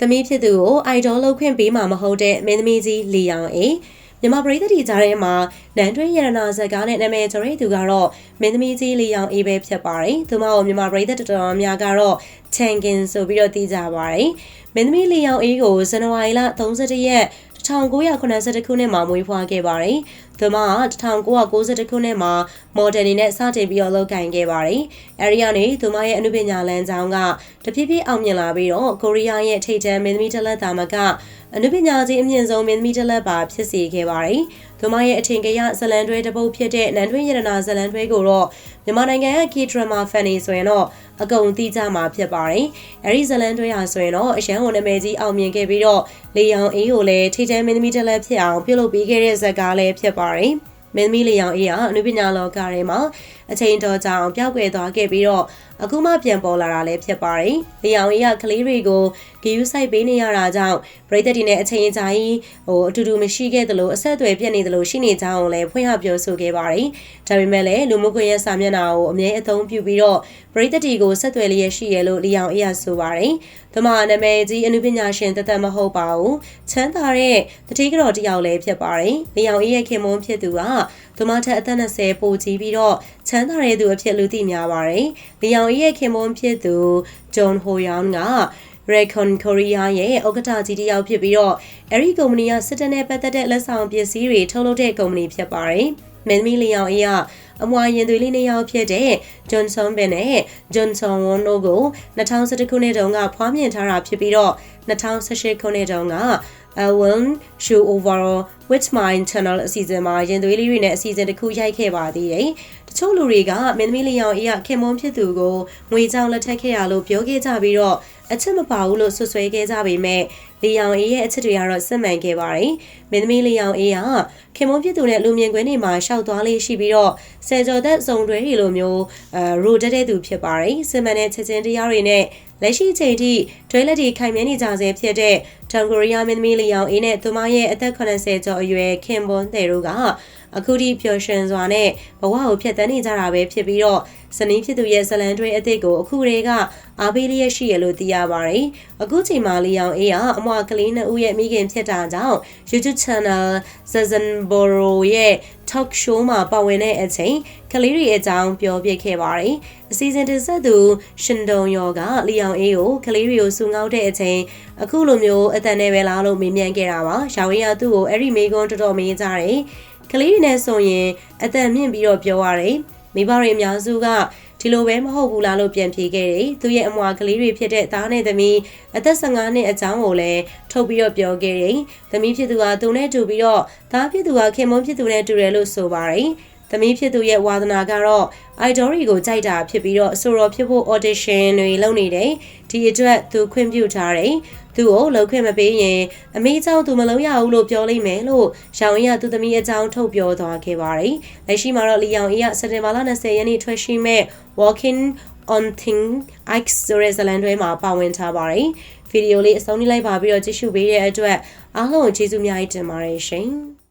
သမီးဖြစ်သူကိုအိုက်ဒေါလုပ်ခွင့်ပေးမှာမဟုတ်တဲ့မင်းသမီးကြီးလီယောင်အေမြန်မာပြည်သူတွေကြားထဲမှာနန်တွင်းရတနာဇက်ကားနဲ့နာမည်ကျော်တဲ့သူကတော့မင်းသမီးကြီးလီယောင်အေပဲဖြစ်ပါတယ်။သူမကိုမြန်မာပြည်သူတော်တော်များကတော့ချန်ကင်ဆိုပြီးတော့သိကြပါတယ်။မင်းသမီးလီယောင်အေကိုဇန်နဝါရီလ31ရက် 1982ခုနှစ်မှာမွေးဖွားခဲ့ပါတယ်။သူမက1992ခုနှစ်မှာမော်ဒယ်အနေနဲ့စတင်ပြီးတော့လုပ်ကိုင်ခဲ့ပါတယ်။အဲဒီကနေသူမရဲ့အနုပညာလမ်းကြောင်းကတဖြည်းဖြည်းအောင်မြင်လာပြီးတော့ကိုရီးယားရဲ့ထိပ်တန်းမင်းသမီးတစ်လက်သာမကအနုပညာကြီးအမြင့်ဆုံးမင်းသမီးတစ်လက်ပါဖြစ်စေခဲ့ပါတယ်။သူမရဲ့အထင်ကရဇလန်တွဲတစ်ပုတ်ဖြစ်တဲ့နန်တွင်းရတနာဇလန်တွဲကိုတော့မြန်မာနိုင်ငံရဲ့ K-drama fan တွေဆိုရင်တော့အကုန်သိကြမှာဖြစ်ပါတယ်။အဲဒီဇလန်တွဲဟာဆိုရင်တော့အရန်ဟိုနာမည်ကြီးအောင်မြင်ခဲ့ပြီးတော့လေယောင်အေးကိုလည်းထိတ်တဲမင်းသမီးတစ်လက်ဖြစ်အောင်ပြုလုပ်ပေးခဲ့တဲ့ဇာတ်ကားလည်းဖြစ်ပါတယ်။မင်းသမီးလေယောင်အေးဟာအနုပညာလောကထဲမှာ အချိန်တော်ကြာအောင်ပျောက်ကွယ်သွားခဲ့ပြီးတော့အခုမှပြန်ပေါ်လာတာလည်းဖြစ်ပါတယ်။လေယောင်အေးကကလေးတွေကိုဂီယူဆိုင်ပေးနေရတာကြောင့်ပရိသတ်တွေနဲ့အချိန်ကြာကြီးဟိုအတူတူမရှိခဲ့သလိုအဆက်အသွယ်ပြတ်နေသလိုရှိနေကြအောင်လည်းဖွင့်ဟပြောဆိုခဲ့ပါတယ်။ဒါပေမဲ့လည်းလူမှုကွန်ရက်စာမျက်နှာကိုအမြဲအသုံးပြုပြီးတော့ပရိသတ်တွေကိုဆက်သွယ်လျက်ရှိရလို့လေယောင်အေးကဆိုပါတယ်။သမားနာမည်ကြီးအနုပညာရှင်တသက်မဟုတ်ပါဘူး။ချမ်းသာတဲ့တတိကတော်တယောက်လည်းဖြစ်ပါတယ်။လေယောင်အေးရဲ့ခင်မွန်းဖြစ်သူကသမားထက်အသက်20ပိုကြီးပြီးတော့ချမ်းသာတဲ့သူအဖြစ်လူသိများပါတယ်။လီယောင်ရဲ့ခင်မွန်းဖြစ်သူဂျွန်ဟိုယောင်က Recon Korea ရဲ့ဥက္ကဋ္ဌကြီးတယောက်ဖြစ်ပြီးတော့အဲဒီကုမ္ပဏီကစစ်တပ်နဲ့ပတ်သက်တဲ့လက်ဆောင်ပစ္စည်းတွေထုတ်လုပ်တဲ့ကုမ္ပဏီဖြစ်ပါတယ်။မင်းသမီးလီယောင်အေးကအမွာရင်သွေးလေးနှစ်ယောက်ဖြစ်တဲ့ Johnson Ben နဲ့ Johnson Won တို့ကို2011ခုနှစ်တုန်းကဖွားမြင်ထားတာဖြစ်ပြီးတော့2018ခုနှစ်တုန်းက I will show overall with my channel အစီအစဉ်မှာရင်သွေးလေးတွေနဲ့အစီအစဉ်တစ်ခုရိုက်ခဲ့ပါသေးတယ်။တချို့လူတွေကမင်းသမီးလျောင်အေးကခင်မွန်းဖြစ်သူကိုငွေကြောင်လက်ထက်ခဲ့ရလို့ပြောခဲ့ကြပြီးတော့အချက်မပါဘူးလို့ဆွဆွဲခဲ့ကြပေမဲ့လီယောင်အေးရဲ့အချက်တွေကတော့စစ်မှန်ခဲ့ပါတယ်။မင်းသမီးလီယောင်အေးကခင်မုန်းဖြစ်သူနဲ့လူမြင်ကွင်းတွေမှာရှောက်သွားလေးရှိပြီးတော့ဆယ်ကျော်သက်စုံတွဲတွေလိုမျိုးအဲရိုတက်တဲ့သူဖြစ်ပါတယ်။စစ်မှန်တဲ့ချက်ချင်းတရားတွေနဲ့ လက်ရှိချိန်ထိတွဲလက်တွေခိုင်မြဲနေကြဆဲဖြစ်တဲ့တန်ကိုရီးယားမင်းသမီးလီယောင်အေးနဲ့သူမရဲ့အသက်80ကျော်အရွယ်ခင်ပွန်တဲ့တို့က အခုထိပျော်ရွှင်စွာနဲ့ဘဝကိုဖြတ်သန်းနေကြတာပဲဖြစ်ပြီးတော့ဇနီးဖြစ်သူရဲ့ဇလန်တွဲအသစ်ကိုအခုတည်းကအားပေးလျက်ရှိရလို့သိရပါတယ်။အခုချိန်မှာလီယောင်အေးကအမွာကလေးနှစ်ဦးရဲ့မိခင်ဖြစ်တာကြောင့် YouTube channel Season Boro ရဲ့ talk show မှာပါဝင်တဲ့အချိန်ကလေးတွေအကြောင်းပြောပြခဲ့ပါတယ်။အစီအစဉ်တင်ဆက်သူရှင်ဒုံယောကလီယောင်အေးကိုကလေးတွေကိုစူငေါက်တဲ့အချိန်အခုလိုမျိုးအတန်နဲ့ပဲလားလို့မေးမြန်းခဲ့တာပါ။ရှာဝင်းရသူ့ကိုအဲ့ဒီမေကွန်းတော်တော်မေးကြတယ်။ ကလေးတွေနဲ့ဆိုရင်အတန်မြင့်ပြီးတော့ပြောရတယ်။မိဘတွေအများစုကဒီလိုပဲမဟုတ်ဘူးလားလို့ပြန်ဖြေခဲ့တယ်။သူရဲ့အမွာကလေးတွေဖြစ်တဲ့သားနဲ့သမီးအသက်15နှစ်အကြောင်းကိုလည်းထုတ်ပြီးတော့ပြောခဲ့တယ်။သမီးဖြစ်သူကသူနဲ့တူပြီးတော့သားဖြစ်သူကခင်မုန်းဖြစ်သူနဲ့တူတယ်လို့ဆိုပါတယ်။ သမီးဖြစ်သူရဲ့ဝါသနာကတော့ idol တွေကိုကြိုက်တာဖြစ်ပြီးတော့ဆိုတော့ဖြစ်ဖို့ audition တွေလုပ်နေတယ်ဒီအတွက်သူခွင့်ပြုထားတယ်သူ့ကိုလှုပ်ခွင့်မပေးရင်အမေเจ้าသူမလုံးရဘူးလို့ပြောလိုက်မယ်လို့ရောင်ရသူသမီးအကြောင်းထုတ်ပြောသွားခဲ့ပါတယ်လက်ရှိမှာတော့လီယောင်အေးကစက်တင်ဘာလ20ရက်နေ့ထွက်ရှိမဲ့ Walking on Thing X ဆိုတဲ့ဇလန်တွဲမှာပါဝင်ထားပါတယ်ဗီဒီယိုလေးအဆုံးထိလိုက်ပါပြီးတော့ကြည့်ရှုပေးတဲ့အတွက်အားလုံးကိုကျေးဇူးများတင်ပါတယ်ရှင်